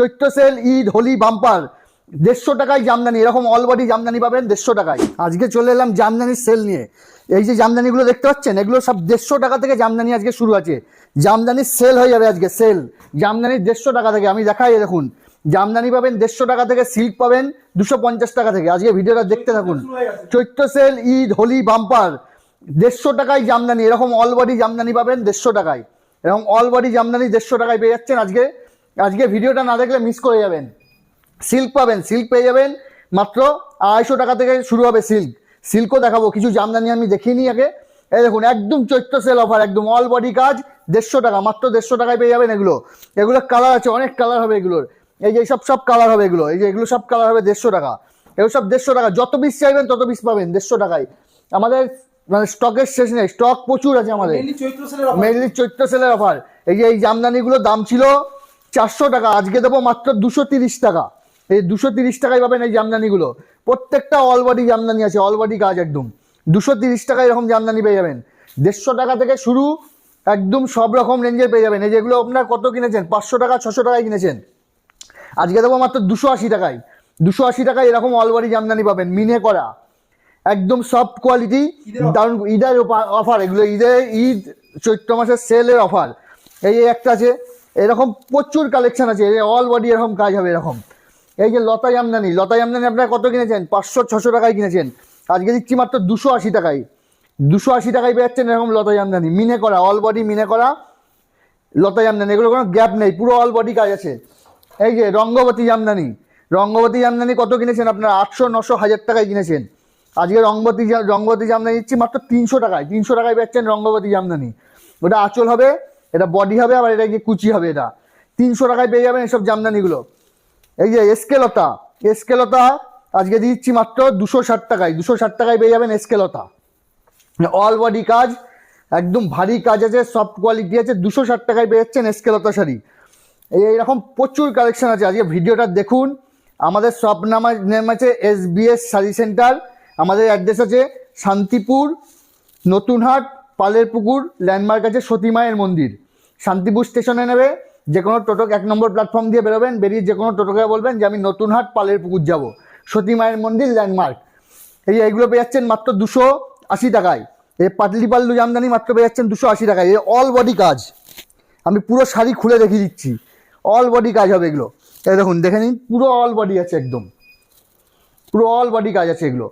চৈত্র sale, Eid, Holi, bumper. দেড়শো টাকায় জামদানি, এরকম অল বডি জামদানি পাবেন দেড়শো টাকায়। আজকে চলে এলাম জামদানির সেল নিয়ে। এই যে জামদানিগুলো দেখতে পাচ্ছেন, এগুলো সব দেড়শো টাকা থেকে জামদানি আজকে শুরু আছে। জামদানির সেল হয়ে যাবে আজকে, সেল। জামদানির দেড়শো টাকা থেকে, আমি দেখাই দেখুন। জামদানি পাবেন দেড়শো টাকা থেকে, সিল্ক পাবেন দুশো পঞ্চাশ টাকা থেকে। আজকে ভিডিওটা দেখতে থাকুন। চৈত্র সেল, ঈদ, হোলি, বাম্পার। দেড়শো টাকায় জামদানি, এরকম অল বডি জামদানি পাবেন দেড়শো টাকায়। এরকম অল বডি জামদানি দেড়শো টাকায় পেয়ে যাচ্ছেন আজকে। আজকে ভিডিওটা না দেখলে মিস করে যাবেন। সিল্ক পাবেন সিল্ক পেয়ে যাবেন। মাত্র আড়াইশো টাকা থেকে শুরু হবে সিল্ক সিল্কও দেখাবো কিছু জামদানি আমি দেখিনি আগে। এই দেখুন একদম চৈত্র সেল অফার একদম অল বডি কাজ দেড়শো টাকা মাত্র দেড়শো টাকায় পেয়ে যাবেন এগুলো। এগুলো কালার আছে অনেক কালার হবে এগুলোর। এই যে সব সব কালার হবে এগুলো। এই যে এগুলো সব কালার হবে দেড়শো টাকা। এগুলো সব দেড়শো টাকা। যত পিস চাইবেন তত পিস পাবেন দেড়শো টাকায়। আমাদের মানে স্টকের শেষ নেই স্টক প্রচুর আছে আমাদের। মেনলি চৈত্র সেলের অফার মেনলি চৈত্র সেলের অফার এই যে এই জামদানিগুলোর দাম ছিল চারশো টাকা আজকে দেবো মাত্র দুশো তিরিশ টাকা। এই দুশো তিরিশ টাকায় পাবেন এই জামদানিগুলো। প্রত্যেকটা অল বডি জামদানি আছে অল বডি কাজ একদম। দুশো তিরিশ টাকায় এরকম জামদানি পেয়ে যাবেন। দেড়শো টাকা থেকে শুরু একদম সব রকম রেঞ্জের পেয়ে যাবেন। এই যেগুলো আপনার কত কিনেছেন? পাঁচশো টাকা ছশো টাকায় কিনেছেন। আজকে দেবো মাত্র দুশো আশি টাকায়। দুশো আশি টাকায় এরকম অল বডি জামদানি পাবেন মিনে করা। একদম সফট কোয়ালিটি দারুণ ঈদের অফার এগুলো ঈদের ঈদ চৈত্র মাসের সেলের অফার এই একটা আছে এরকম প্রচুর কালেকশন আছে অল বডি এরকম কাজ হবে এরকম। এই যে লতা জামদানি লতা জামদানি আপনারা কত কিনেছেন? পাঁচশো, ছশো টাকায় কিনেছেন। আজকে দিচ্ছি মাত্র দুশো আশি টাকায়। দুশো আশি টাকায় পেয়ে এরকম লতা জামদানি মিনে করা অল বডি মিনে করা লতা জামদানি এগুলো কোনো গ্যাপ নেই, পুরো অল বডি কাজ আছে। এই যে রঙ্গবতী জামদানি রঙ্গবতী জামদানি কত কিনেছেন আপনারা? আটশো, নশো, হাজার টাকায় কিনেছেন। আজকে রঙ্গবতী রঙ্গবতী জামদানি দিচ্ছি মাত্র তিনশো টাকায়। তিনশো টাকায় পাচ্ছেন রঙ্গবতী জামদানি ওটা আঁচল হবে এটা বডি হবে, আবার এটা গিয়ে কুচি হবে এটা। তিনশো টাকায় পেয়ে যাবেন এসব জামদানিগুলো। এই যে এসকেলতা এসকেলতা আজকে দিচ্ছি মাত্র দুশো ষাট টাকায়। দুশো ষাট টাকায় পেয়ে যাবেন এসকেলতা। অল বডি কাজ, একদম ভারী কাজ আছে সফট কোয়ালিটি আছে, দুশো ষাট টাকায় পেয়ে যাচ্ছেন এসকেলতা শাড়ি। এই এইরকম প্রচুর কালেকশন আছে। আজকে ভিডিওটা দেখুন। আমাদের সব নাম নেম আছে এস শাড়ি সেন্টার আমাদের অ্যাড্রেস আছে শান্তিপুর, নতুনহাট পালের পুকুর, ল্যান্ডমার্ক আছে সতী মায়ের মন্দির। শান্তিপুর স্টেশনে নেবে যে কোনো টোটো এক নম্বর প্ল্যাটফর্ম দিয়ে বেরোবেন, বেরিয়ে যে কোনো টোটোকে বলবেন যে, আমি নতুনহাট পালের পুকুর যাব। সতী মায়ের মন্দির, ল্যান্ডমার্ক। এই এইগুলো পেয়ে যাচ্ছেন মাত্র দুশো আশি টাকায়। এই পাতলি পাল্লু জামদানি মাত্র পেয়ে যাচ্ছেন দুশো আশি টাকায়। এই অল বডি কাজ। আমি পুরো শাড়ি খুলে দেখিয়ে দিচ্ছি। অল বডি কাজ হবে এগুলো। এই দেখুন, দেখে নিন, পুরো অল বডি আছে একদম। পুরো অল বডি কাজ আছে এগুলো।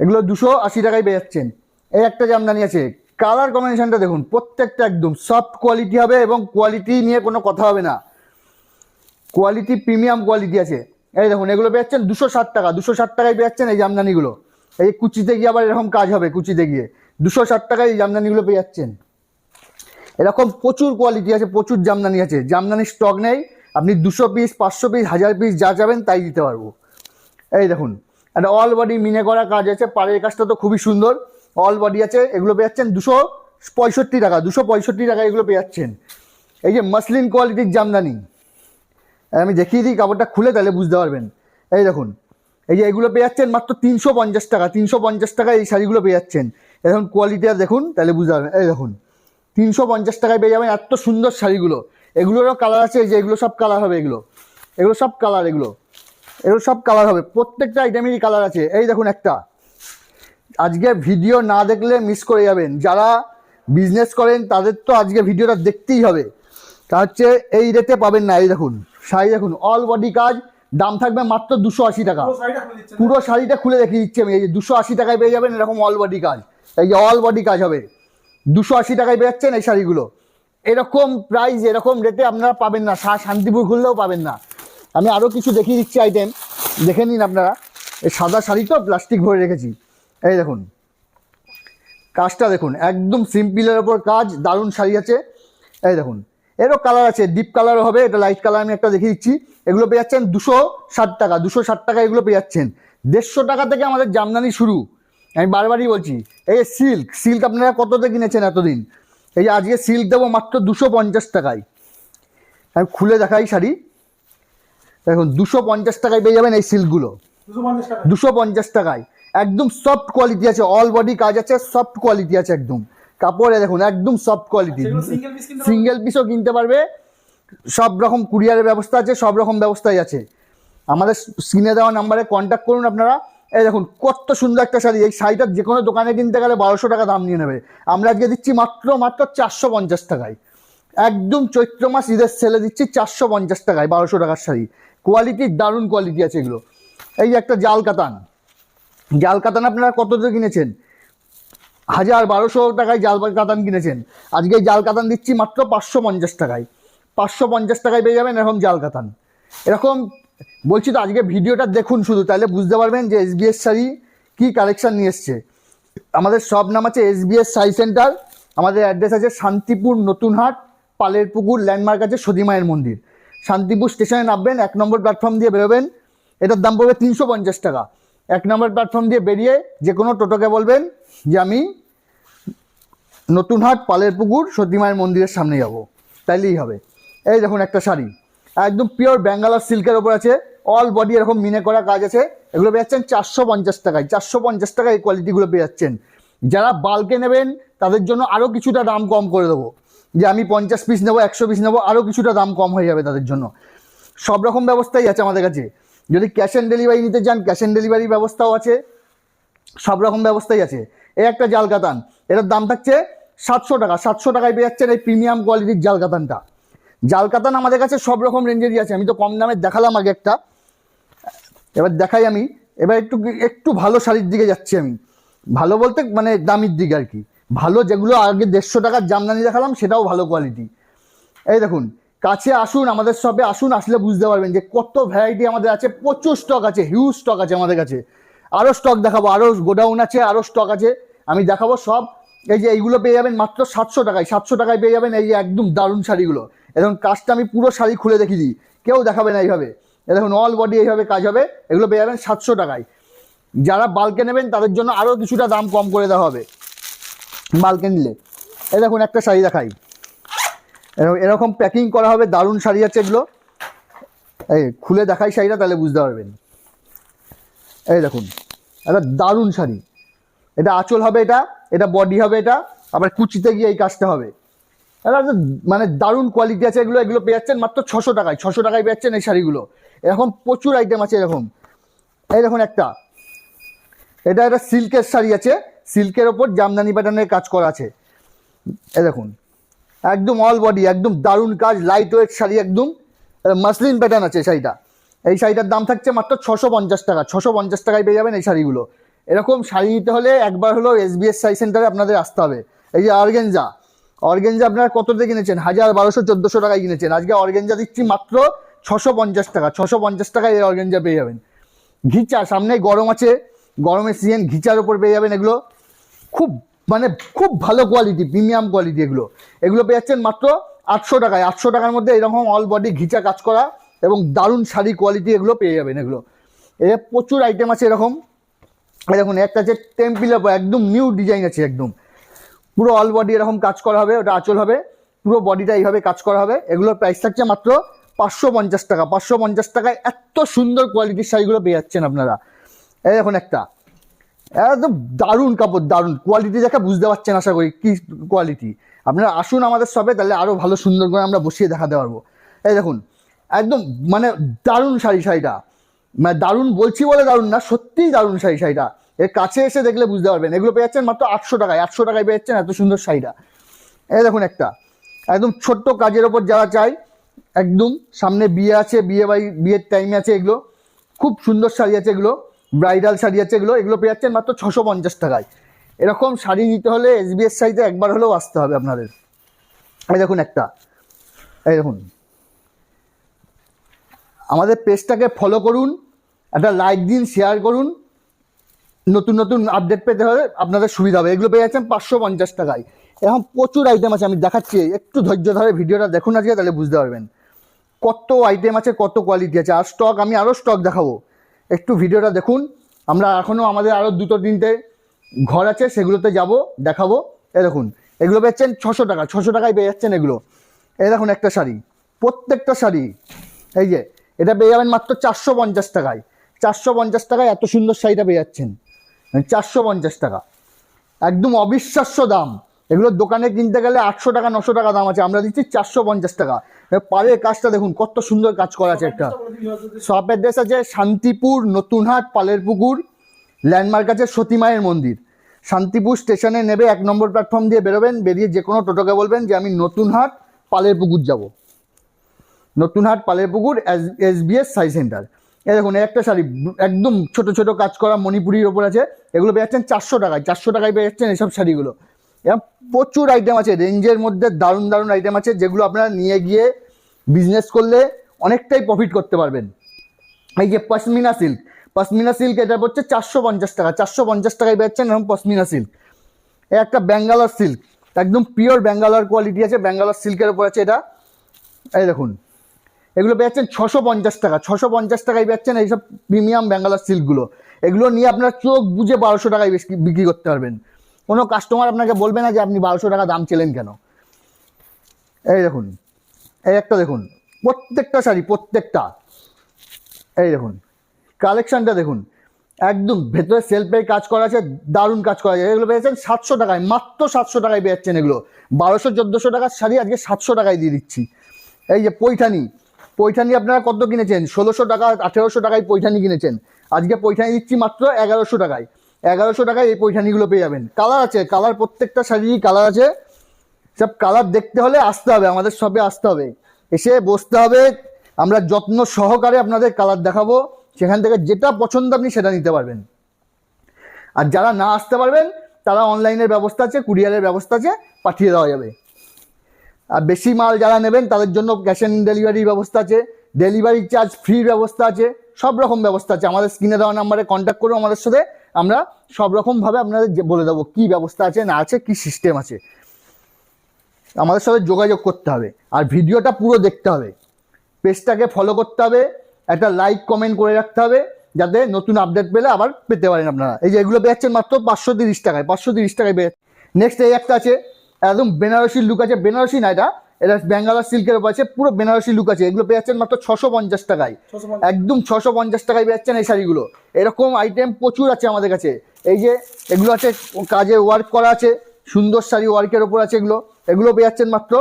এগুলো দুশো আশি টাকায় পেয়ে যাচ্ছেন। এই একটা জামদানি আছে। কালার কম্বিনেশনটা দেখুন, প্রত্যেকটা একদম সফট কোয়ালিটি হবে এবং কোয়ালিটি নিয়ে কোনো কথা হবে না। কোয়ালিটি প্রিমিয়াম কোয়ালিটি আছে। এই দেখুন, এগুলো পেয়ে দুশো ষাট টাকা, দুশো ষাট টাকায় পেয়ে যাচ্ছেন এই জামদানিগুলো। এই কুচিতে গিয়ে আবার এরকম কাজ হবে কুচিতে গিয়ে। দুশো ষাট টাকায় এই জামদানিগুলো পেয়ে যাচ্ছেন এরকম প্রচুর কোয়ালিটি আছে, প্রচুর জামদানি আছে। জামদানির স্টক নেই, আপনি দুশো পিস পাঁচশো পিস হাজার পিস যা যাবেন তাই দিতে পারব। এই দেখুন, একটা অল বডি মিনে করা কাজ আছে, পাড়ের কাজটা তো খুবই সুন্দর। অল বডি আছে, এগুলো পেয়ে যাচ্ছেন দুশো পঁয়ষট্টি টাকা, দুশো পঁয়ষট্টি টাকা এগুলো পেয়ে যাচ্ছেন এই যে মাসলিন কোয়ালিটির জামদানি, আমি দেখিয়ে দিই, কাপড়টা খুলে তাহলে বুঝতে পারবেন। এই দেখুন, এই যে এগুলো পেয়ে যাচ্ছেন মাত্র তিনশো পঞ্চাশ টাকা, তিনশো পঞ্চাশ টাকা এই শাড়িগুলো পেয়ে যাচ্ছেন এখন কোয়ালিটি আর দেখুন, তাহলে বুঝতে পারবেন। এই দেখুন, তিনশো পঞ্চাশ টাকায় পেয়ে যাবেন এত সুন্দর শাড়িগুলো। এগুলোরও কালার আছে, এই যে এগুলো সব কালার হবে এগুলো। এগুলো সব কালার এগুলো। এগুলো সব কালার হবে, প্রত্যেকটা আইটেমেরই কালার আছে। এই দেখুন একটা আজকে ভিডিও না দেখলে মিস করে যাবেন। যারা বিজনেস করেন তাদের তো আজকে ভিডিওটা দেখতেই হবে। তা হচ্ছে এই রেটে পাবেন না এই দেখুন শাড়ি দেখুন অল বডি কাজ দাম থাকবে মাত্র দুশো আশি টাকা। পুরো শাড়িটা খুলে দেখিয়ে দিচ্ছি আমি এই যে দুশো আশি টাকায় পেয়ে যাবেন এরকম অল বডি কাজ। এই যে অল বডি কাজ হবে। দুশো আশি টাকায় পেয়ে যাচ্ছেন এই শাড়িগুলো। এরকম প্রাইস এরকম রেটে আপনারা পাবেন না সা- শান্তিপুর খুললেও পাবেন না। আমি আরও কিছু দেখিয়ে দিচ্ছি আইটেম দেখে নিন আপনারা। এই সাদা শাড়ি তো প্লাস্টিক ভরে রেখেছি। এই দেখুন। কাজটা দেখুন একদম সিম্পলের ওপর কাজ দারুণ শাড়ি আছে। এই দেখুন এরও কালার আছে ডিপ কালারও হবে এটা লাইট কালার আমি একটা দেখিয়ে দিচ্ছি। এগুলো পেয়ে যাচ্ছেন দুশো ষাট টাকা দুশো ষাট টাকা এগুলো পেয়ে যাচ্ছেন। দেড়শো টাকা থেকে আমাদের জামদানি শুরু। আমি বারবারই বলছি এই সিল্ক সিল্ক আপনারা কততে কিনেছেন এতদিন? এই যে আজকে সিল্ক দেবো মাত্র দুশো পঞ্চাশ টাকায়। আমি খুলে দেখাই শাড়ি। দেখুন দুশো পঞ্চাশ টাকায় পেয়ে যাবেন এই সিল্কগুলো দুশো পঞ্চাশ টাকায়। একদম সফট কোয়ালিটি আছে অল বডি কাজ আছে সফট কোয়ালিটি আছে একদম। কাপড়ে দেখুন একদম সফট কোয়ালিটি সিঙ্গেল পিসও কিনতে পারবে। সব রকম কুরিয়ারের ব্যবস্থা আছে সব রকম ব্যবস্থাই আছে। আমাদের স্ক্রিনে দেওয়া নাম্বারে কন্ট্যাক্ট করুন আপনারা। এই দেখুন কত সুন্দর একটা শাড়ি। এই শাড়িটা যে কোনো দোকানে কিনতে গেলে বারোশো টাকা দাম নিয়ে নেবে। আমরা আজকে দিচ্ছি মাত্র মাত্র চারশো পঞ্চাশ টাকায়। একদম চৈত্র মাস ঈদের সেলে দিচ্ছি চারশো পঞ্চাশ টাকায় বারোশো টাকার শাড়ি। কোয়ালিটি দারুণ কোয়ালিটি আছে এগুলো। এই একটা জাল কাতান। জাল কাতান আপনারা কত দিয়ে কিনেছেন? হাজার বারোশো টাকায় জাল কাতান কিনেছেন। আজকে জাল কাতান দিচ্ছি মাত্র পাঁচশো পঞ্চাশ টাকায়। পাঁচশো পঞ্চাশ টাকায় পেয়ে যাবেন এরকম জাল কাতান। এরকম বলছি তো, আজকে ভিডিওটা দেখুন শুধু, তাহলে বুঝতে পারবেন যে এসবিএস শাড়ি কী কালেকশন নিয়ে এসছে। আমাদের সব নাম আছে এসবিএস শাড়ি সেন্টার আমাদের অ্যাড্রেস আছে শান্তিপুর নতুনহাট পালের পুকুর ল্যান্ডমার্ক আছে সতীমায়ের মন্দির। শান্তিপুর স্টেশনে নামবেন, এক নম্বর প্ল্যাটফর্ম দিয়ে বেরোবেন। এটার দাম পড়বে তিনশো পঞ্চাশ টাকা। এক নম্বর প্ল্যাটফর্ম দিয়ে বেরিয়ে যে কোনো টোটোকে বলবেন যে আমি নতুনহাট পালের পুকুর সতীমায়ের মন্দিরের সামনে যাব। তাইলেই হবে। এই দেখুন একটা শাড়ি। একদম পিওর ব্যাঙ্গালোর সিল্কের ওপর আছে। অল বডি এরকম মিনে করা কাজ আছে। এগুলো যাচ্ছেন চারশো পঞ্চাশ টাকায়। চারশো পঞ্চাশ টাকায় এই কোয়ালিটিগুলো যাচ্ছেন যারা বাল্কে নেবেন, তাদের জন্য আরও কিছুটা দাম কম করে দেবো। যে আমি পঞ্চাশ পিস নেব, একশো পিস নেব আরও কিছুটা দাম কম হয়ে যাবে তাদের জন্য। সব রকম ব্যবস্থাই আছে আমাদের কাছে। যদি ক্যাশ অন ডেলিভারি নিতে চান ক্যাশ অন ডেলিভারি ব্যবস্থাও আছে, সব রকম ব্যবস্থাই আছে। এই একটা জাল কাতান এটার দাম থাকছে সাতশো টাকা, সাতশো টাকায় পেয়ে যাচ্ছেন এই প্রিমিয়াম কোয়ালিটির জাল কাতানটা জাল কাতান আমাদের কাছে সব রকম রেঞ্জেরই আছে, আমি তো কম দামে দেখালাম আগে একটা। এবার দেখাই আমি, এবার একটু একটু ভালো শাড়ির দিকে যাচ্ছি আমি। ভালো বলতে মানে দামির দিকে আর কি। ভালো যেগুলো আগে দেড়শো টাকার জামদানি দেখালাম, সেটাও ভালো কোয়ালিটি এই দেখুন কাছে আসুন, আমাদের শপে আসুন, আসলে বুঝতে পারবেন যে কত ভ্যারাইটি আমাদের আছে, প্রচুর স্টক আছে হিউজ স্টক আছে আমাদের কাছে। আরও স্টক দেখাবো আরও গোডাউন আছে আরও স্টক আছে, আমি দেখাবো সব। এই যে এইগুলো পেয়ে যাবেন মাত্র সাতশো টাকায় সাতশো টাকায় পেয়ে যাবেন এই যে একদম দারুণ শাড়িগুলো। এখন কাজটা আমি পুরো শাড়ি খুলে দেখিয়ে দিই কেউ দেখাবে না এইভাবে। দেখুন অল বডি এইভাবে কাজ হবে, এগুলো পেয়ে যাবেন সাতশো টাকায়। যারা বালকে নেবেন, তাদের জন্য আরও কিছুটা দাম কম করে দেওয়া হবে বাল্কে নিলে। এ দেখুন, একটা শাড়ি দেখাই। এরকম- প্যাকিং করা হবে, দারুণ শাড়ি আছে এগুলো। এই, খুলে দেখাই শাড়িটা, তাহলে বুঝতে পারবেন। এই দেখুন, একটা দারুণ শাড়ি। এটা আঁচল হবে এটা এটা বডি হবে এটা, আবার কুচিতে গিয়ে এই কাজটা হবে। এটা মানে দারুণ কোয়ালিটি আছে এগুলো এগুলো পেয়ে মাত্র ছশো টাকায় ছশো টাকায় পেয়ে এই শাড়িগুলো। এরকম প্রচুর আইটেম আছে এরকম। এই দেখুন একটা। এটা একটা সিল্কের শাড়ি আছে সিল্কের ওপর জামদানি প্যাটার্নের কাজ করা আছে। এই দেখুন একদম অল বডি একদম দারুণ কাজ লাইট ওয়েট শাড়ি একদম। মাসলিন প্যাটার্ন আছে শাড়িটা। এই শাড়িটার দাম থাকছে মাত্র ছশো পঞ্চাশ টাকা। ছশো পঞ্চাশ টাকায় পেয়ে যাবেন এই শাড়িগুলো। এরকম শাড়ি নিতে হলে একবার হলেও এসবিএস শাড়ি সেন্টারে আপনাদের আসতে হবে। এই যে অর্গেঞ্জা অর্গেঞ্জা আপনারা কততে কিনেছেন? হাজার বারোশো, চোদ্দোশো টাকায় কিনেছেন। আজকে অর্গেঞ্জা দিচ্ছি মাত্র ছশো পঞ্চাশ টাকা। ছশো পঞ্চাশ টাকায় এই অর্গেঞ্জা পেয়ে যাবেন। ঘিচা সামনে গরম আছে। গরমের সিজন ঘিচার ওপর পেয়ে যাবেন এগুলো। খুব মানে খুব ভালো কোয়ালিটি প্রিমিয়াম কোয়ালিটি এগুলো। এগুলো পেয়ে যাচ্ছেন মাত্র আটশো টাকায়। আটশো টাকার মধ্যে এরকম অল বডি ঘিচা কাজ করা এবং দারুণ শাড়ি কোয়ালিটি এগুলো পেয়ে যাবেন এগুলো। এ প্রচুর আইটেম আছে এরকম। দেখুন, একটা টেম্পিলের উপর একদম নিউ ডিজাইন আছে একদম। পুরো অল বডি এরকম কাজ করা হবে, ওটা আঁচল হবে। পুরো বডিটা এইভাবে কাজ করা হবে। এগুলোর প্রাইস থাকছে মাত্র পাঁচশো পঞ্চাশ টাকা। পাঁচশো পঞ্চাশ টাকায় এত সুন্দর কোয়ালিটির শাড়িগুলো পেয়ে যাচ্ছেন আপনারা। এই দেখুন একটা। একদম দারুণ কাপড়, দারুণ কোয়ালিটি দেখে বুঝতে পারছেন আশা করি কি কোয়ালিটি আপনারা আসুন আমাদের শপে তাহলে আরও ভালো সুন্দর করে আমরা বসিয়ে দেখাতে পারব। এই দেখুন, একদম মানে দারুণ শাড়ি শাড়িটা। মানে দারুণ বলছি বলে দারুণ না, সত্যিই দারুণ শাড়ি শাড়িটা। এর কাছে এসে দেখলে বুঝতে পারবেন। এগুলো পেয়ে যাচ্ছেন মাত্র আটশো টাকায় আটশো টাকায় পেয়ে যাচ্ছেন এত সুন্দর শাড়িটা। এই দেখুন একটা, একদম ছোট্ট কাজের ওপর যারা চায়, একদম সামনে বিয়ে আছে, বিয়ে বাড়ি, বিয়ের টাইমে আছে এগুলো। খুব সুন্দর শাড়ি আছে এগুলো। ব্রাইডাল শাড়ি আছে এগুলো এগুলো পেয়ে যাচ্ছেন মাত্র ছশো পঞ্চাশ টাকায়। এরকম শাড়ি নিতে হলে এস এসবিএস শাড়িতে একবার হলেও আসতে হবে আপনাদের। এই দেখুন একটা। এই দেখুন। আমাদের পেজটাকে ফলো করুন, একটা লাইক দিন শেয়ার করুন। নতুন নতুন আপডেট পেতে হলে আপনাদের সুবিধা হবে। এগুলো পেয়ে যাচ্ছেন পাঁচশো পঞ্চাশ টাকায়। এরকম প্রচুর আইটেম আছে, আমি দেখাচ্ছি। একটু ধৈর্য ধরে ভিডিওটা দেখুন আজকে, তাহলে বুঝতে পারবেন। কত আইটেম আছে, কত কোয়ালিটি আছে। আর স্টক আমি আরও স্টক দেখাবো। একটু ভিডিওটা দেখুন। আমরা এখনও আমাদের আরও দুটো তিনটে ঘর আছে, সেগুলোতে যাব, দেখাবো। এ দেখুন, এগুলো পেয়েছেন ছশো টাকা, ছশো টাকায় পেয়ে যাচ্ছেন এগুলো। এই দেখুন একটা শাড়ি, প্রত্যেকটা শাড়ি। এই যে, এটা পেয়ে যাবেন মাত্র চারশো পঞ্চাশ টাকায়। চারশো পঞ্চাশ টাকায় এত সুন্দর শাড়িটা পেয়ে যাচ্ছেন। চারশো পঞ্চাশ টাকা। একদম অবিশ্বাস্য দাম। এগুলো দোকানে কিনতে গেলে আটশো টাকা, নশো টাকা দাম আছে। আমরা দিচ্ছি চারশো পঞ্চাশ টাকা। পাড়ের কাজটা দেখুন, কত সুন্দর কাজ করা আছে একটা। শপ অ্যাড্রেস আছে শান্তিপুর, নতুনহাট পালের পুকুর ল্যান্ডমার্ক আছে সতীমায়ের মন্দির। শান্তিপুর স্টেশনে নেবে এক নম্বর প্ল্যাটফর্ম দিয়ে বেরোবেন, বেরিয়ে যে কোনো টোটোকে বলবেন যে, আমি নতুনহাট পালের পুকুর যাব। নতুনহাট পালের পুকুর এস বিএস সাই সেন্টার। এ দেখুন, একটা শাড়ি, একদম ছোট ছোট কাজ করা মণিপুরির ওপর আছে। এগুলো পেয়ে যাচ্ছেন চারশো টাকায় চারশো টাকায় পেয়ে যাচ্ছেন শাড়িগুলো। প্রচুর আইটেম আছে রেঞ্জের মধ্যে দারুণ দারুণ আইটেম আছে, যেগুলো আপনারা নিয়ে গিয়ে বিজনেস করলে অনেকটাই প্রফিট করতে পারবেন। এই যে পশমিনা সিল্ক পশমিনা সিল্ক এটা পড়ছে চারশো পঞ্চাশ টাকা, চারশো পঞ্চাশ টাকায় বেচছেন এরকম পশমিনা সিল্ক এ একটা ব্যাঙ্গালোর সিল্ক একদম পিওর ব্যাঙ্গালোর কোয়ালিটি আছে ব্যাঙ্গালোর সিল্কের উপর আছে এটা। এই দেখুন, এগুলো পেয়েছেন ছশো পঞ্চাশ টাকা, ছশো পঞ্চাশ টাকায় পেয়েছেন এইসব প্রিমিয়াম ব্যাঙ্গালোর সিল্কগুলো এগুলো নিয়ে আপনার চোখ বুঝে বারোশো টাকায় বিক্রি করতে পারবেন। কোনো কাস্টমার আপনাকে বলবে না যে আপনি বারোশো টাকা দাম চেলেন কেন? এই দেখুন, এই একটা দেখুন, প্রত্যেকটা শাড়ি, প্রত্যেকটা। এই দেখুন কালেকশনটা দেখুন, একদম ভেতরে সেলফের কাজ করা আছে, দারুণ কাজ করা আছে। এগুলো পেয়েছেন সাতশো টাকায়, মাত্র সাতশো টাকায় পেয়েছেন এগুলো। বারোশো, চোদ্দোশো টাকার শাড়ি আজকে সাতশো টাকায় দিয়ে দিচ্ছি। এই যে পৈঠানি পৈঠানি আপনারা কত কিনেছেন? ষোলোশো টাকা, আঠেরোশো টাকায় পৈঠানি কিনেছেন। আজকে পৈঠানি দিচ্ছি মাত্র এগারোশো টাকায়। এগারোশো টাকায় এই পৈঠানিগুলো পেয়ে যাবেন। কালার আছে কালার প্রত্যেকটা শাড়িরই কালার আছে। সব কালার দেখতে হলে আসতে হবে, আমাদের শপে আসতে হবে। এসে বসতে হবে, আমরা যত্ন সহকারে আপনাদের কালার দেখাবো। সেখান থেকে যেটা পছন্দ আপনি সেটা নিতে পারবেন। আর যারা না আসতে পারবেন, তারা অনলাইনের ব্যবস্থা আছে, কুরিয়ারের ব্যবস্থা আছে, পাঠিয়ে দেওয়া যাবে। আর বেশি মাল যারা নেবেন, তাদের জন্য ক্যাশ অন ডেলিভারির ব্যবস্থা আছে ডেলিভারি চার্জ ফ্রি ব্যবস্থা আছে, সব রকম ব্যবস্থা আছে। আমাদের স্ক্রিনে দেওয়া নাম্বারে কন্ট্যাক্ট করুন আমাদের সাথে। আমরা সব রকমভাবে আপনাদের বলে দেবো কী ব্যবস্থা আছে, না আছে, কী সিস্টেম আছে। আমাদের সাথে যোগাযোগ করতে হবে আর ভিডিওটা পুরো দেখতে হবে। পেজটাকে ফলো করতে হবে, একটা লাইক কমেন্ট করে রাখতে হবে, যাতে নতুন আপডেট পেলে আবার পেতে পারেন আপনারা। এই যে এগুলো পেয়েছেন মাত্র পাঁচশো তিরিশ টাকায়, পাঁচশো তিরিশ টাকায় পেয়ে নেক্সট এই একটা আছে, একদম বেনারসির লুক আছে। বেনারসি না এটা এটা ব্যাঙ্গালোর সিল্কের উপর আছে পুরো বেনারসি লুক আছে। এগুলো পেয়ে যাচ্ছেন মাত্র ছশো পঞ্চাশ টাকায়। একদম ছশো পঞ্চাশ টাকায় পেয়ে যাচ্ছেন এই শাড়িগুলো। এরকম আইটেম প্রচুর আছে আমাদের কাছে। এই যে এগুলো আছে কাজে ওয়ার্ক করা আছে সুন্দর শাড়ি ওয়ার্কের ওপর আছে এগুলো। এগুলো পেয়ে যাচ্ছেন মাত্র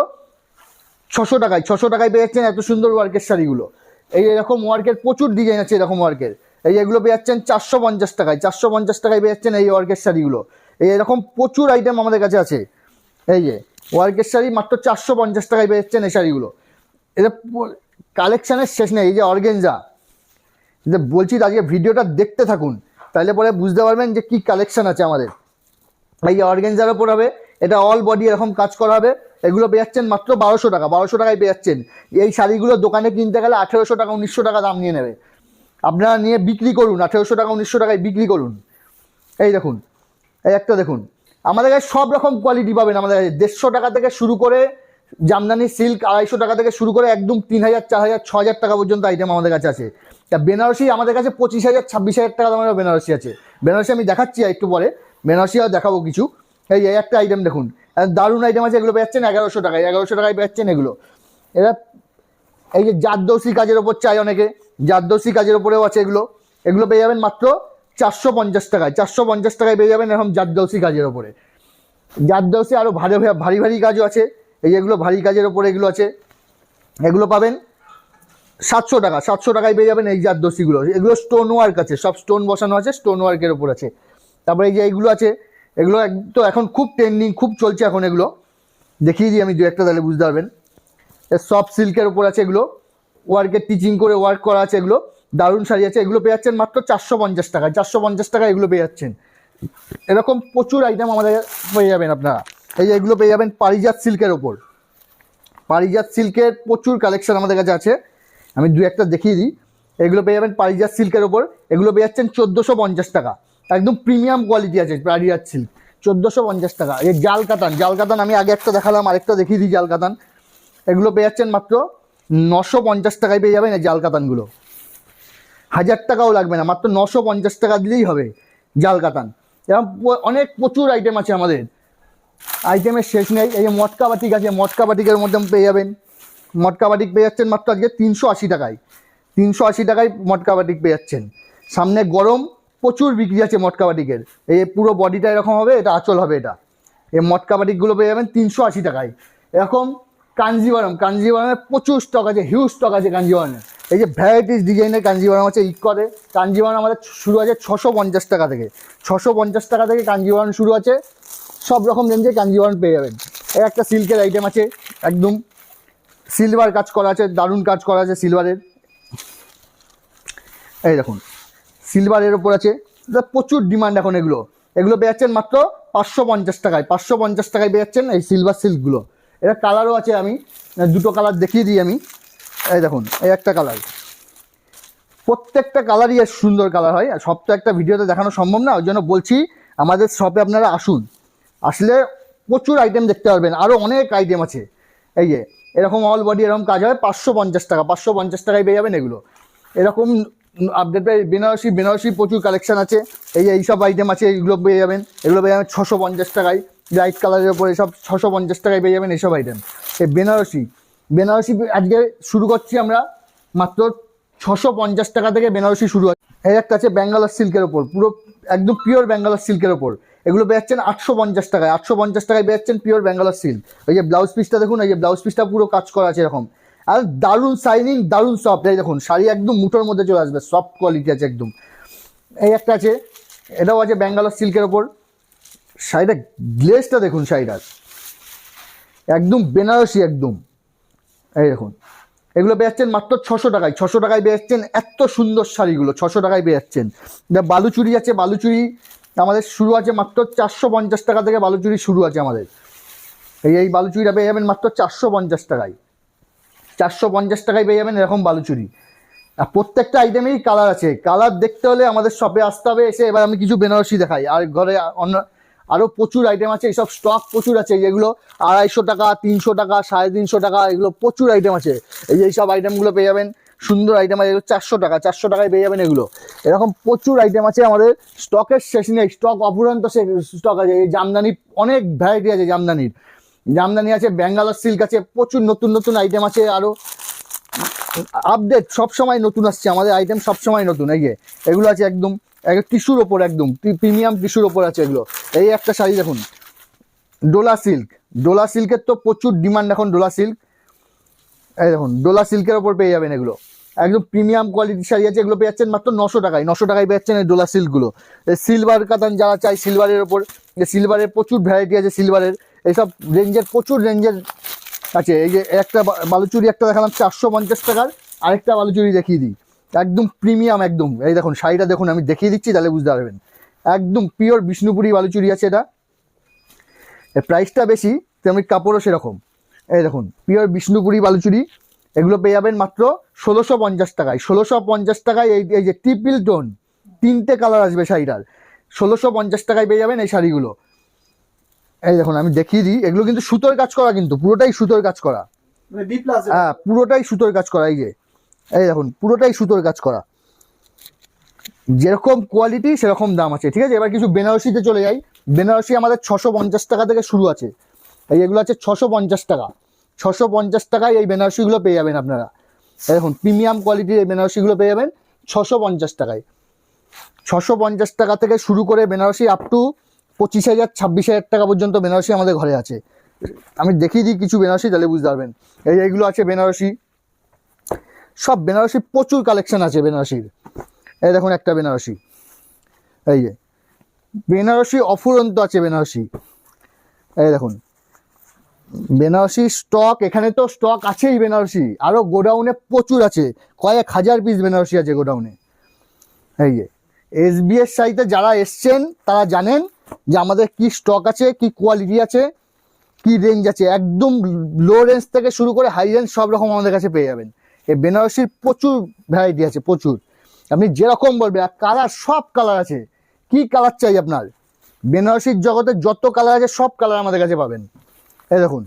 ছশো টাকায়। ছশো টাকায় পেয়ে যাচ্ছেন এত সুন্দর ওয়ার্কের শাড়িগুলো। এই এরকম ওয়ার্কের প্রচুর ডিজাইন আছে এরকম ওয়ার্কের এই এগুলো পেয়ে যাচ্ছেন চারশো পঞ্চাশ টাকায়। চারশো পঞ্চাশ টাকায় পেয়ে যাচ্ছেন এই ওয়ার্কের শাড়িগুলো। এই এরকম প্রচুর আইটেম আমাদের কাছে আছে। এই যে ওয়ার্কের শাড়ি মাত্র চারশো পঞ্চাশ টাকায় পেয়ে যাচ্ছেন এই শাড়িগুলো। এটা কালেকশানের শেষ নেই, এই যে অর্গেনজা। যে বলছি আজকে ভিডিওটা দেখতে থাকুন, তাহলে পরে বুঝতে পারবেন যে কি কালেকশান আছে আমাদের। এই যে অর্গেনজার ওপর হবে, এটা অল বডি এরকম কাজ করা হবে, এগুলো পেয়ে যাচ্ছেন মাত্র বারোশো টাকা, বারোশো টাকায় পেয়ে যাচ্ছেন। এই শাড়িগুলো দোকানে কিনতে গেলে আঠেরোশো টাকা, উনিশশো টাকা দাম নিয়ে নেবে। আপনারা নিয়ে বিক্রি করুন, আঠেরোশো টাকা, উনিশশো টাকায় বিক্রি করুন। এই দেখুন, এই একটা দেখুন। আমাদের কাছে সব রকম কোয়ালিটি পাবেন আমাদের কাছে। দেড়শো টাকা থেকে শুরু করে জামদানি সিল্ক আড়াইশো টাকা থেকে শুরু করে একদম তিন হাজার, চার হাজার, ছ হাজার টাকা পর্যন্ত আইটেম আমাদের কাছে আছে। তা বেনারসি আমাদের কাছে পঁচিশ হাজার, ছাব্বিশ হাজার টাকা দামের বেনারসি আছে। বেনারসি আমি দেখাচ্ছি একটু পরে। বেনারসিও দেখাবো কিছু। এই একটা আইটেম দেখুন। আর দারুণ আইটেম আছে, এগুলো পেয়েছেন এগারোশো টাকায়। এগারোশো টাকায় পেয়েছেন এগুলো। এরা এই যে জারদৌসি কাজের ওপর চাই অনেকে। জারদৌসি কাজের ওপরেও আছে এগুলো। এগুলো পেয়ে যাবেন মাত্র চারশো পঞ্চাশ টাকায়, চারশো পঞ্চাশ টাকায় পেয়ে যাবেন এরকম জারদৌসি কাজের ওপরে। জারদৌসি আরও ভারী ভারী ভারী কাজও আছে, এই যে এগুলো ভারী কাজের ওপরে এগুলো আছে, এগুলো পাবেন সাতশো টাকা, সাতশো টাকায় পেয়ে যাবেন এই জারদৌসিগুলো এগুলো স্টোন ওয়ার্ক আছে, সব স্টোন বসানো আছে স্টোন ওয়ার্কের ওপর আছে। তারপরে এই যে এইগুলো আছে, এগুলো তো এখন খুব ট্রেন্ডিং খুব চলছে এখন এগুলো। দেখিয়ে দিই আমি দু একটা তাহলে বুঝতে পারবেন। সফট সিল্কের ওপর আছে এগুলো ওয়ার্কের টিচিং করে ওয়ার্ক করা আছে এগুলো। দারুণ শাড়ি আছে। এগুলো পেয়ে যাচ্ছেন মাত্র চারশো পঞ্চাশ টাকায় চারশো পঞ্চাশ টাকায় এগুলো পেয়ে যাচ্ছেন। এরকম প্রচুর আইটেম আমাদের পেয়ে যাবেন আপনারা। এই যে এগুলো পেয়ে যাবেন পারিজাত সিল্কের ওপর। পারিজাত সিল্কের প্রচুর কালেকশন আমাদের কাছে আছে। আমি দু একটা দেখিয়ে দিই। এগুলো পেয়ে যাবেন পারিজাত সিল্কের ওপর। এগুলো পেয়ে যাচ্ছেন চোদ্দোশো পঞ্চাশ টাকা। একদম প্রিমিয়াম কোয়ালিটি আছে পারিজাত সিল্ক। চোদ্দোশো পঞ্চাশ টাকা। এই জাল কাতান জাল কাতান আমি আগে একটা দেখালাম, আরেকটা দেখিয়ে দিই জাল কাতান এগুলো পেয়ে যাচ্ছেন মাত্র নশো পঞ্চাশ টাকায় পেয়ে যাবেন এই জাল কাতানগুলো হাজার টাকাও লাগবে না, মাত্র নশো পঞ্চাশ টাকা দিলেই হবে জাল কাতান এরকম অনেক প্রচুর আইটেম আছে আমাদের। আইটেমের শেষ নেই, এই যে মটকা বাটিক আছে, মটকা বাটিকের মধ্যে পেয়ে যাবেন। মটকা বাটিক পেয়ে যাচ্ছেন মাত্র আজকে তিনশো আশি টাকায়। তিনশো আশি টাকায় মটকা বাটিক পেয়ে যাচ্ছেন। সামনে গরম, প্রচুর বিক্রি আছে মটকা বাটিকের। এই পুরো বডিটা এরকম হবে, এটা আচল হবে এটা। এই মটকা বাটিকগুলো পেয়ে যাবেন তিনশো আশি টাকায়। এরকম কাঞ্জিবরম কাঞ্জিবরমের প্রচুর স্টক আছে হিউজ স্টক আছে কাঞ্জিবরমের এই যে ভ্যারাইটিস ডিজাইনের কাঞ্জিবরম আছে ইক করে কাঞ্জিবরম আমাদের শুরু আছে ছশো পঞ্চাশ টাকা থেকে। ছশো পঞ্চাশ টাকা থেকে কাঞ্জিবরম শুরু আছে, সব রকম রেঞ্জে কাঞ্জিবরম পেয়ে যাবেন। এই একটা সিল্কের আইটেম আছে, একদম সিলভার কাজ করা আছে, দারুণ কাজ করা আছে সিলভারের এই দেখুন সিলভারের ওপর আছে প্রচুর ডিমান্ড এখন এগুলো। এগুলো পেয়ে যাচ্ছেন মাত্র পাঁচশো পঞ্চাশ টাকায়। পাঁচশো পঞ্চাশ টাকায় পেয়ে যাচ্ছেন এই সিলভার সিল্কগুলো এটা কালারও আছে আমি। দুটো কালার দেখিয়ে দিই আমি। এই দেখুন, এই একটা কালার। প্রত্যেকটা কালারই সুন্দর কালার হয়। আর তো একটা ভিডিওতে দেখানো সম্ভব না, ওই জন্য বলছি আমাদের শপে আপনারা আসুন। আসলে প্রচুর আইটেম দেখতে পারবেন আরও অনেক আইটেম আছে। এই যে, এরকম অল বডি এরকম কাজ হয়, পাঁচশো পঞ্চাশ টাকা, পাঁচশো পঞ্চাশ টাকায় পেয়ে যাবেন এগুলো। এরকম আপডেট বেনারসি বেনারসি প্রচুর কালেকশান আছে। এই যে, এইসব আইটেম আছে এইগুলো পেয়ে যাবেন। এগুলো পেয়ে যাবেন ছশো পঞ্চাশ টাকায়। লাইট কালারের ওপরে সব ছশো পঞ্চাশ টাকায় পেয়ে যাবেন এইসব আইটেম এই বেনারসি বেনারসি আজকে শুরু করছি আমরা মাত্র ছশো পঞ্চাশ টাকা থেকে বেনারসি শুরু হয় এই একটা আছে ব্যাঙ্গালোর সিল্কের ওপর পুরো একদম পিওর ব্যাঙ্গালোর সিল্কের ওপর এগুলো বেয়াচ্ছেন আটশো পঞ্চাশ টাকায়, আটশো পঞ্চাশ টাকায় বেয়াচ্ছেন পিওর ব্যাঙ্গালোর সিল্ক ওই যে ব্লাউজ পিসটা দেখুন, এই যে ব্লাউজ পিসটা পুরো কাজ করা আছে এরকম। আর দারুণ শাইনিং দারুণ সফট এই দেখুন, শাড়ি একদম মুঠোর মধ্যে চলে আসবে সফট কোয়ালিটি আছে একদম। এই একটা আছে, এটাও আছে ব্যাঙ্গালোর সিল্কের ওপর শাড়িটা গ্লেসটা দেখুন শাড়িটার। একদম বেনারসি একদম। এই দেখুন। এগুলো পেয়ে যাচ্ছেন মাত্র ছশো টাকায়। ছশো টাকায় পেয়ে যাচ্ছেন এত সুন্দর শাড়িগুলো, ছশো টাকায় পেয়ে যাচ্ছেন যা বালুচুরি আছে, বালুচুরি আমাদের শুরু আছে মাত্র চারশো পঞ্চাশ টাকা থেকে বালুচুরি শুরু আছে আমাদের। এই এই বালুচুরিটা পেয়ে যাবেন মাত্র চারশো পঞ্চাশ টাকায়। চারশো পঞ্চাশ টাকায় পেয়ে যাবেন এরকম বালুচুরি। আর প্রত্যেকটা আইটেমেই কালার আছে। কালার দেখতে হলে আমাদের শপে আসতে হবে, এসে এবার আমি কিছু বেনারসি দেখাই। আর ঘরে অন্য আরও প্রচুর আইটেম আছে, এইসব স্টক প্রচুর আছে যেগুলো আড়াইশো টাকা, তিনশো টাকা, সাড়ে তিনশো টাকা, এগুলো প্রচুর আইটেম আছে। এই যে এইসব আইটেমগুলো পেয়ে যাবেন, সুন্দর আইটেম আছে, এগুলো চারশো টাকা, চারশো টাকায় পেয়ে যাবেন এগুলো। এরকম প্রচুর আইটেম আছে আমাদের স্টকের শেষ নেই স্টক অপুরন্ত স্টক আছে, এই জামদানি, অনেক ভ্যারাইটি আছে জামদানির। জামদানি আছে ব্যাঙ্গালোর সিল্ক আছে, প্রচুর নতুন নতুন আইটেম আছে আরও আপডেট সব সময় নতুন আসছে, আমাদের আইটেম সব সময় নতুন, এই যে, এগুলো আছে একদম টিস্যুর ওপর একদম প্রিমিয়াম টিস্যুর ওপর আছে এগুলো। এই একটা শাড়ি দেখুন ডোলা সিল্ক ডোলা সিল্কের তো প্রচুর ডিমান্ড এখন ডোলা সিল্ক এই দেখুন ডোলা সিল্কের ওপর পেয়ে যাবেন এগুলো। একদম প্রিমিয়াম কোয়ালিটির শাড়ি আছে, এগুলো পেয়ে যাচ্ছেন মাত্র নশো টাকায় নশো টাকায় পেয়ে যাচ্ছেন এই ডোলা সিল্কগুলো সিলভার কাতান যারা চাই সিলভারের ওপর সিলভারের প্রচুর ভ্যারাইটি আছে সিলভারের এইসব রেঞ্জের প্রচুর রেঞ্জের আছে এই যে একটা বালুচুরি একটা দেখালাম চারশো পঞ্চাশ টাকার, আরেকটা বালুচুরি দেখিয়ে দিই। একদম প্রিমিয়াম, একদম। এই দেখুন, শাড়িটা দেখুন, আমি দেখিয়ে দিচ্ছি, তাহলে বুঝতে পারবেন। একদম পিওর বিষ্ণুপুরি বালুচুরি আছে এটা। প্রাইসটা বেশি, তেমনি কাপড়ও সেরকম। এই দেখুন পিওর বিষ্ণুপুরি বালুচুরি। এগুলো পেয়ে যাবেন মাত্র ষোলোশো পঞ্চাশ টাকায়। ষোলোশো পঞ্চাশ টাকায় এই এই যে ট্রিপল টোন তিনটে কালার আসবে শাড়িটার। ষোলোশো পঞ্চাশ টাকায় পেয়ে যাবেন এই শাড়িগুলো। এই দেখুন আমি দেখিয়ে দিই। এগুলো কিন্তু সুতোর কাজ করা কিন্তু পুরোটাই সুতোর কাজ করা। মানে হ্যাঁ পুরোটাই সুতোর কাজ করা এই যে। এই দেখুন পুরোটাই সুতোর কাজ করা। যেরকম কোয়ালিটি সেরকম দাম আছে ঠিক আছে? এবার কিছু বেনারসিতে চলে যাই। বেনারসি আমাদের ছশো পঞ্চাশ টাকা থেকে শুরু আছে। এই এগুলো আছে ছশো পঞ্চাশ টাকা। ছশো পঞ্চাশ টাকায় এই বেনারসিগুলো পেয়ে যাবেন আপনারা। এই দেখুন প্রিমিয়াম কোয়ালিটির এই বেনারসিগুলো পেয়ে যাবেন ছশো পঞ্চাশ টাকায়। ছশো পঞ্চাশ টাকা থেকে শুরু করে বেনারসি আপ টু পঁচিশ হাজার, ছাব্বিশ হাজার টাকা পর্যন্ত বেনারসি আমাদের ঘরে আছে। আমি দেখিয়ে দিই কিছু বেনারসি, তাহলে বুঝতে পারবেন। এই এইগুলো আছে বেনারসি। সব বেনারসি, প্রচুর কালেকশন আছে বেনারসির। এই দেখুন একটা বেনারসি। এই যে, বেনারসি অফুরন্ত আছে বেনারসি। এই দেখুন, বেনারসি স্টক এখানে তো স্টক আছেই বেনারসি। আরও গোডাউনে প্রচুর আছে। কয়েক হাজার পিস বেনারসি আছে গোডাউনে এই যে এসবিএস সাইতে যারা এসছেন, তারা জানেন যে আমাদের কি স্টক আছে, কি কোয়ালিটি আছে, কি রেঞ্জ আছে, একদম লো রেঞ্জ থেকে শুরু করে হাই রেঞ্জ সব রকম আমাদের কাছে পেয়ে যাবেন। এই বেনারসির প্রচুর ভ্যারাইটি আছে, প্রচুর। আপনি যেরকম বলবেন, আর কালার সব কালার আছে। কি কালার চাই আপনার? বেনারসির জগতে যত কালার আছে, সব কালার আমাদের কাছে পাবেন। এই দেখুন,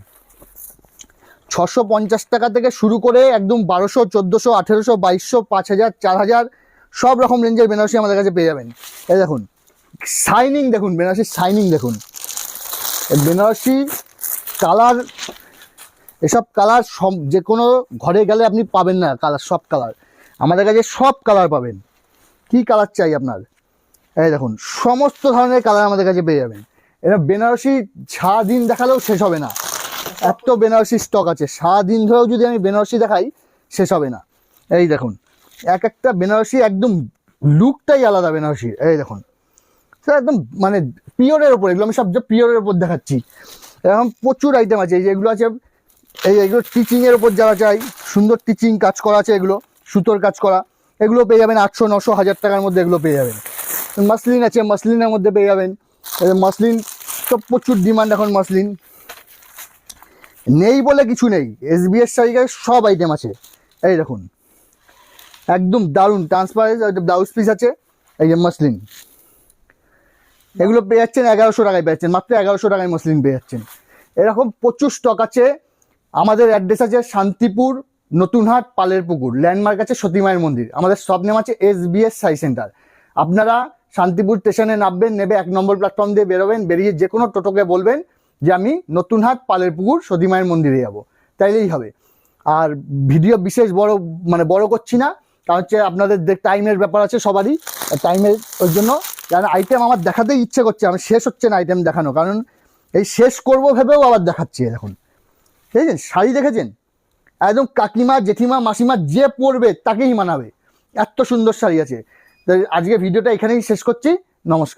ছশো পঞ্চাশ টাকা থেকে শুরু করে একদম বারোশো, চোদ্দোশো, আঠেরোশো, বাইশশো, পাঁচ হাজার, চার হাজার, সব রকম রেঞ্জের বেনারসি আমাদের কাছে পেয়ে যাবেন। এই দেখুন শাইনিং দেখুন, বেনারসির শাইনিং দেখুন। বেনারসি কালার, এসব কালার সব যে কোনো ঘরে গেলে আপনি পাবেন না কালার, সব কালার। আমাদের কাছে সব কালার পাবেন। কি কালার চাই আপনার? এই দেখুন, সমস্ত ধরনের কালার আমাদের কাছে পেয়ে যাবেন। এরা বেনারসি সারাদিন দেখালেও শেষ হবে না। এত বেনারসি স্টক আছে, সারাদিন ধরেও যদি আমি বেনারসি দেখাই, শেষ হবে না। এই দেখুন, এক একটা বেনারসি একদম লুকটাই আলাদা বেনারসির। এই দেখুন স্যার, একদম মানে পিওরের ওপর, এগুলো আমি সব যে পিওরের ওপর দেখাচ্ছি। এরকম প্রচুর আইটেম আছে, এই যেগুলো আছে, এই এগুলো টিচিংয়ের ওপর যারা চাই সুন্দর টিচিং কাজ করা আছে এগুলো, সুতোর কাজ করা, এগুলো পেয়ে যাবেন আটশো, নশো, হাজার টাকার মধ্যে এগুলো পেয়ে যাবেন। মাসলিন আছে, মাসলিনের মধ্যে পেয়ে যাবেন। মাসলিন তো প্রচুর ডিমান্ড এখন মাসলিন। নেই বলে কিছু নেই এস এসবিএস শাড়ির সব আইটেম আছে। এই দেখুন, একদম দারুণ ট্রান্সপারেন্স ব্লাউজ পিস আছে, এই যে মাসলিন। এগুলো পেয়ে যাচ্ছেন এগারোশো টাকায় পেয়ে যাচ্ছেন মাত্র এগারোশো টাকায় মসলিন পেয়ে যাচ্ছেন এরকম প্রচুর স্টক আছে। আমাদের অ্যাড্রেস আছে শান্তিপুর, নতুনহাট পালের পুকুর ল্যান্ডমার্ক আছে সতীমায়ের মন্দির। আমাদের সব নেম আছে এস বিএস সাই সেন্টার আপনারা শান্তিপুর স্টেশনে নামবেন, নেবে এক নম্বর প্ল্যাটফর্ম দিয়ে বেরোবেন, বেরিয়ে যে কোনো টোটোকে বলবেন যে আমি নতুনহাট পালের পুকুর সতীমায়ের মন্দিরে যাব। তাইলেই হবে। আর ভিডিও বিশেষ বড় মানে বড় করছি না, কারণ হচ্ছে আপনাদের টাইমের ব্যাপার আছে সবারই টাইমের ওই জন্য কারণ আইটেম আমার দেখাতেই ইচ্ছে করছে, আমি শেষ হচ্ছে না আইটেম দেখানো। কারণ এই শেষ করব ভেবেও আবার দেখাচ্ছি এখন। দেখেছেন? শাড়ি দেখেছেন? একদম কাকিমা, জেঠিমা, মাসিমা যে পরবে তাকেই মানাবে। এত সুন্দর শাড়ি আছে। আজকে ভিডিওটা এখানেই শেষ করছি। নমস্কার।